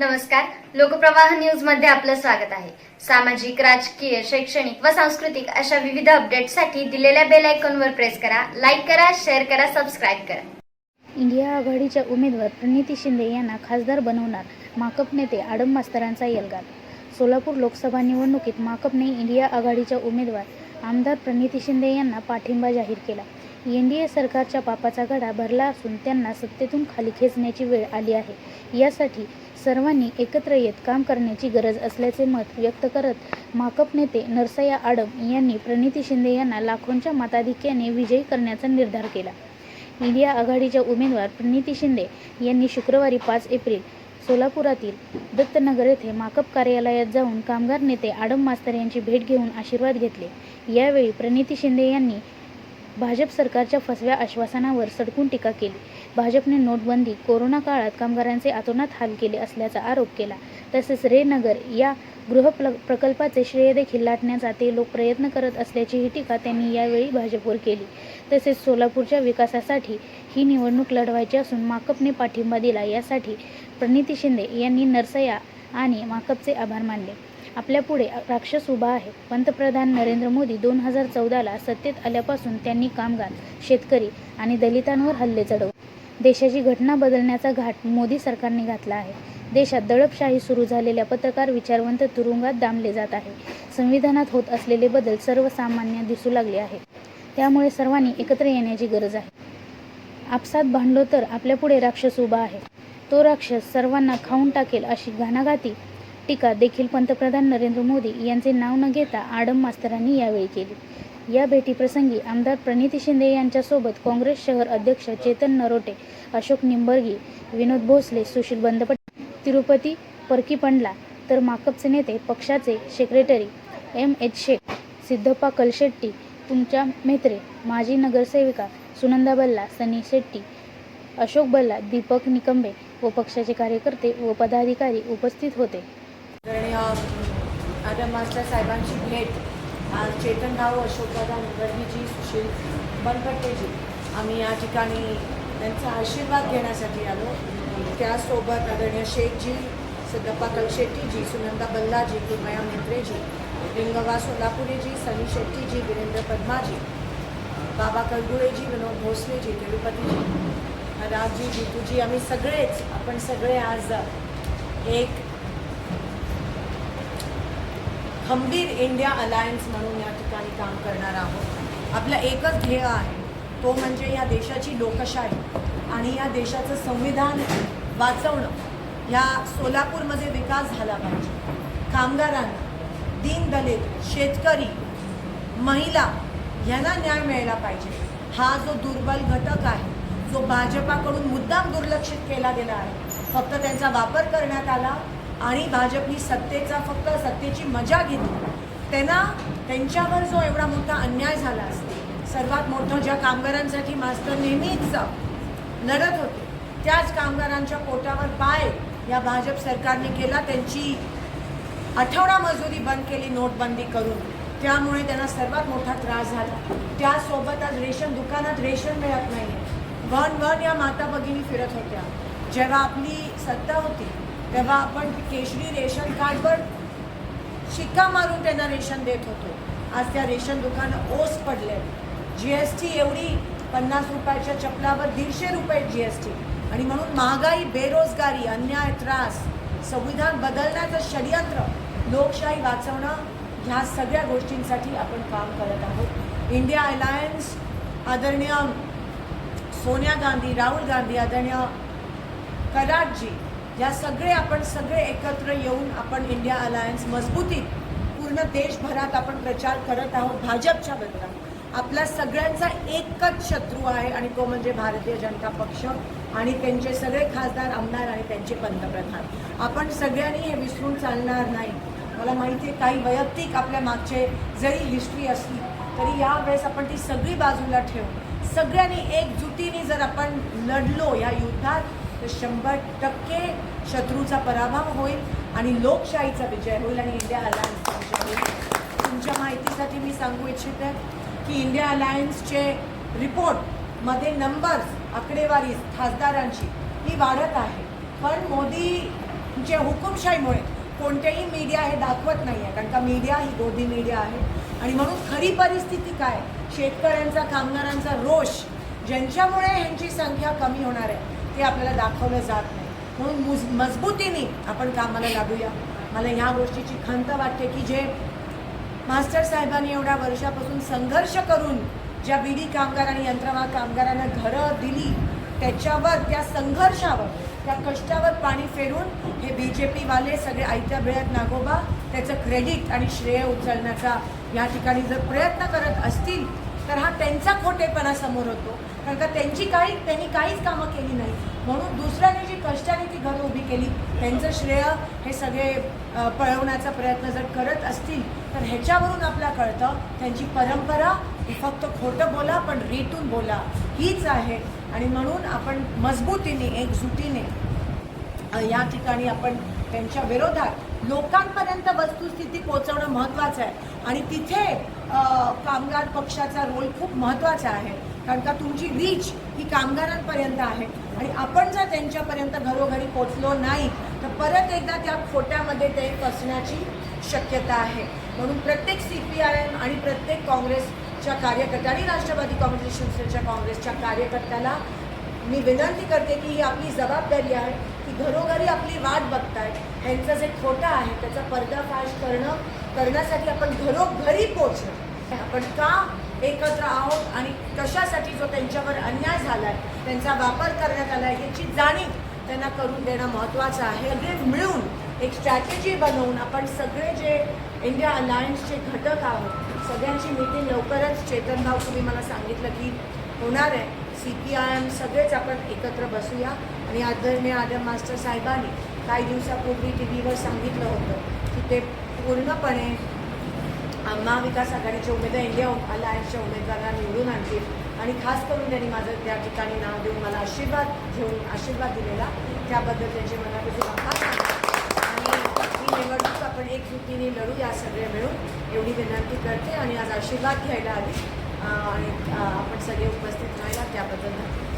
नमस्कार. लोकप्रवाह न्यूजमध्ये आपलं स्वागत आहे. सामाजिक राजकीय शैक्षणिक व सांस्कृतिक अशा विविध अपडेटसाठी दिलेल्या बेल आयकॉनवर प्रेस करा लाईक करा शेअर करा सबस्क्राईब करा. इंडिया आघाडीच्या उमेदवार प्रणिती शिंदे यांना खासदार बनवणार माकप नेते आडम मास्तरांचा यलगार. सोलापूर लोकसभा निवडणुकीत माकपने इंडिया आघाडीच्या उमेदवार आमदार प्रणिती शिंदे यांना पाठिंबा जाहीर केला. एन डी ए सरकारच्या पापाचा गडा भरला असून त्यांना सत्तेतून खाली खेचण्याची वेळ आली आहे. यासाठी सर्वांनी एकत्र येत काम करण्याची गरज असल्याचे मत व्यक्त करत माकप नेते नरसया आडम यांनी प्रणिती शिंदे यांना लाखोंच्या मताधिक्याने विजयी करण्याचा निर्धार केला. इंडिया आघाडीच्या उमेदवार प्रणिती शिंदे यांनी शुक्रवारी पाच एप्रिल सोलापुरातील दत्तनगर येथे माकप कार्यालयात जाऊन कामगार नेते आडम मास्तर यांची भेट घेऊन आशीर्वाद घेतले. यावेळी प्रणिती शिंदे यांनी भाजप सरकारच्या फसव्या आश्वासनावर सडकून टीका केली. भाजपने नोटबंदी कोरोना काळात कामगारांचे आतोनात हाल केले असल्याचा आरोप केला. तसेच रे नगर या गृह प्र प्रकल्पाचे श्रेय देखील लाटण्याचा ते लोक प्रयत्न करत असल्याचीही टीका त्यांनी यावेळी भाजपवर केली. तसेच सोलापूरच्या विकासासाठी ही निवडणूक लढवायची असून माकपने पाठिंबा दिला यासाठी प्रणिती शिंदे यांनी नरसया आणि माकपचे आभार मानले. आपल्यापुढे राक्षस उभा आहे. पंतप्रधान नरेंद्र मोदी दोन हजार चौदाला सत्तेत आल्यापासून त्यांनी कामगार शेतकरी आणि दलितांवर हल्ले चढवले. देशाची घटना बदलण्याचा घाट मोदी सरकारने घातला आहे. देशात दडपशाही सुरू झालेल्या पत्रकार विचारवंत तुरुंगात दामले जात आहे. संविधानात होत असलेले बदल सर्वसामान्य दिसू लागले आहे त्यामुळे सर्वांनी एकत्र येण्याची गरज आहे. आपसात भांडलो तर आपल्यापुढे राक्षस उभा आहे. तो राक्षस सर्वांना खाऊन टाकेल अशी घाणाघाती टीका देखील पंतप्रधान नरेंद्र मोदी यांचे नाव न घेता आडम मास्तरांनी यावेळी केली. या भेटीप्रसंगी आमदार प्रणिती शिंदे यांच्यासोबत काँग्रेस शहर अध्यक्ष चेतन नरोटे अशोक निंबर्गी विनोद भोसले सुशील बंदपट तिरुपती परकी पंडला तर माकपचे नेते पक्षाचे secretary M H Shaikh Siddhappa Kalshetti तुमच्या मेत्रे माजी नगरसेविका सुनंदा बल्ला सनी शेट्टी अशोक बल्ला दीपक निकंबे व पक्षाचे कार्यकर्ते व पदाधिकारी उपस्थित होते. आदरणीय आदम मास्टर साहेबांची भेट. आज चेतनराव अशोकदादा मुखर्जीजी सुशील बनकट्टेजी आम्ही या ठिकाणी त्यांचा आशीर्वाद घेण्यासाठी आलो. त्यासोबत आदरणीय शेखजी सिद्धप्पा कलशेट्टीजी सुनंदा बल्लाजी कृपया मेत्रेजी लिंगवा सोलापुरेजी सनी शेट्टीजी वीरेंद्र पद्माजी बाबा कलगुळेजी विनोद भोसलेजी तिरुपतीजी राजजी जितूजी आम्ही सगळेच आपण सगळे आज एक खंबीर इंडिया अलायन्स म्हणून या ठिकाणी काम करणार आहोत. आपला एकच ध्येय आहे तो म्हणजे या देशाची लोकशाही आणि या देशाचं संविधान वाचवणं. या सोलापूरमध्ये विकास झाला पाहिजे. कामगारांना दीनदलित शेतकरी महिला यांना न्याय मिळाला पाहिजे. हा जो दुर्बल घटक आहे जो भाजपाकडून मुद्दाम दुर्लक्षित केला गेला आहे फक्त त्यांचा वापर करण्यात आला आणि भाजपनी सत्तेचा फक्त सत्तेची मजा घेतली. त्यांना त्यांच्यावर जो एवढा मोठा अन्याय झाला असतो सर्वात मोठं ज्या कामगारांसाठी मास्तर नेहमीच लढत होते त्याच कामगारांच्या पोटावर पाय या भाजप सरकारने केला. त्यांची आठवडा मजुरी बंद केली नोटबंदी करून. त्यामुळे त्यांना सर्वात मोठा त्रास झाला. त्यासोबत आज रेशन दुकानात रेशन मिळत नाही वन वन या माता भगिनी फिरत होत्या. जेव्हा आपली सत्ता होती तेव्हा आपण केशरी रेशन कार्डवर शिक्का मारून त्यांना रेशन देत होतो. आज त्या रेशन दुकानं ओस पडले. जी एस टी एवढी पन्नास रुपयाच्या चपलावर दीडशे रुपये जी एस टी आणि म्हणून महागाई बेरोजगारी अन्याय त्रास संविधान बदलण्याचं षडयंत्र लोकशाही वाचवणं ह्या सगळ्या गोष्टींसाठी आपण काम करत आहोत. इंडिया अलायन्स आदरणीय सोनिया गांधी राहुल गांधी आदरणीय कराटजी या सगळे आपण सगळे एकत्र येऊन आपण इंडिया अलायन्स मजबूतीत पूर्ण देशभरात आपण प्रचार करत आहोत भाजपच्या विरोधात आपला सगळ्यांचा एकच शत्रू आहे आणि तो म्हणजे भारतीय जनता पक्ष आणि त्यांचे सगळे खासदार आमदार आणि त्यांचे पंतप्रधान. आपण सगळ्यांनी हे विसरून चालणार नाही. मला माहिती आहे काही वैयक्तिक आपल्या मागचे जरी हिस्ट्री असली तरी यावेळेस आपण ती सगळी बाजूला ठेवून सगळ्यांनी एकजुटीने जर आपण लढलो या युद्धात तर शंभर टक्के शत्रूचा पराभव होईल आणि लोकशाहीचा विजय होईल आणि इंडिया अलायन्सचा विजय होईल. तुमच्या माहितीसाठी मी सांगू इच्छिते की इंडिया अलायन्सचे रिपोर्टमध्ये नंबर्स आकडेवारी खासदारांची ही वाढत आहे. पण मोदीच्या हुकुमशाहीमुळे कोणतेही मीडिया हे दाखवत नाही आहे कारण का मीडिया ही गोदी मीडिया आहे. आणि म्हणून खरी परिस्थिती काय? शेतकऱ्यांचा कामगारांचा रोष ज्यांच्यामुळे ह्यांची संख्या कमी होणार आहे. ते आपल्याला दाखवलं जात नाही. म्हणून मुज मजबूतीने आपण कामाला लागूया. मला ह्या गोष्टीची खंत वाटते की जे मास्टर साहेबांनी एवढ्या वर्षापासून संघर्ष करून ज्या बिडी कामगार आणि यंत्रमाग कामगारांना घरं दिली त्याच्यावर त्या संघर्षावर त्या कष्टावर पाणी फेरून हे बी जे पीवाले सगळे आयत्या वेळात नागोबा त्याचं क्रेडिट आणि श्रेय उचलण्याचा या ठिकाणी जर प्रयत्न करत असतील तर हा त्यांचा खोटेपणा समोर होतो. कारण का त्यांची काही त्यांनी काहीच कामं केली नाही. म्हणून दुसऱ्याने जी कष्टाने ती घरं उभी केली त्यांचं श्रेय हे सगळे पळवण्याचा प्रयत्न जर करत असतील तर ह्याच्यावरून आपल्या कळतं त्यांची परंपरा फक्त खोटं बोला पण रेटून बोला. हीच आहे. आणि म्हणून आपण मजबूतीने एकजुटीने या ठिकाणी आपण त्यांच्या विरोधात लोकांपर्यंत वस्तुस्थिती पोहोचवणं महत्त्वाचं आहे. आणि तिथे कामगार पक्षाचा रोल खूप महत्त्वाचा आहे. कारण का तुमची रीच ही कामगारांपर्यंत आहे. आणि आपण जर त्यांच्यापर्यंत घरोघरी पोचलो नाही तर परत एकदा त्या खोट्यामध्ये ते फसण्याची शक्यता आहे. म्हणून प्रत्येक सी पी आय एम आणि प्रत्येक काँग्रेसच्या कार्यकर्त्या आणि राष्ट्रवादी काँग्रेस शिवसेनेच्या काँग्रेसच्या कार्यकर्त्याला मी विनंती करते की ही आपली जबाबदारी आहे. घरोघरी आपली वाट बघताय ह्यांचं जे खोटं आहे त्याचा पर्दाफाश करणं करण्यासाठी आपण घरोघरी पोचणं आपण का एकत्र आहोत आणि कशासाठी जो त्यांच्यावर अन्याय झालाय त्यांचा वापर करण्यात आलाय याची जाणीव त्यांना करून देणं महत्त्वाचं आहे. सगळे मिळून एक स्ट्रॅटेजी बनवून आपण सगळे जे इंडिया अलायन्सचे घटक आहोत सगळ्यांची मीटिंग लवकरच चेतनभाऊ तुम्ही मला सांगितलं की होणार आहे. सी पी आय एम सगळेच आपण एकत्र बसूया. आणि आदरणीय आदम मास्टर साहेबांनी काही दिवसापूर्वी टी व्हीवर सांगितलं होतं की ते पूर्णपणे महाविकास आघाडीचे उमेदवार इंडिया अलायन्सच्या उमेदवारांना निवडून आणतील. आणि खास करून त्यांनी माझं त्या ठिकाणी नाव देऊन मला आशीर्वाद घेऊन आशीर्वाद दिलेला. त्याबद्दल त्यांचे मनापासून आभार आणि ही निवडणूक आपण लढू या सगळे मिळून एवढी विनंती करते. आणि आज आशीर्वाद घ्यायला आली. आणि आपण सगळे उपस्थित राहायला त्याबद्दल धन्यवाद.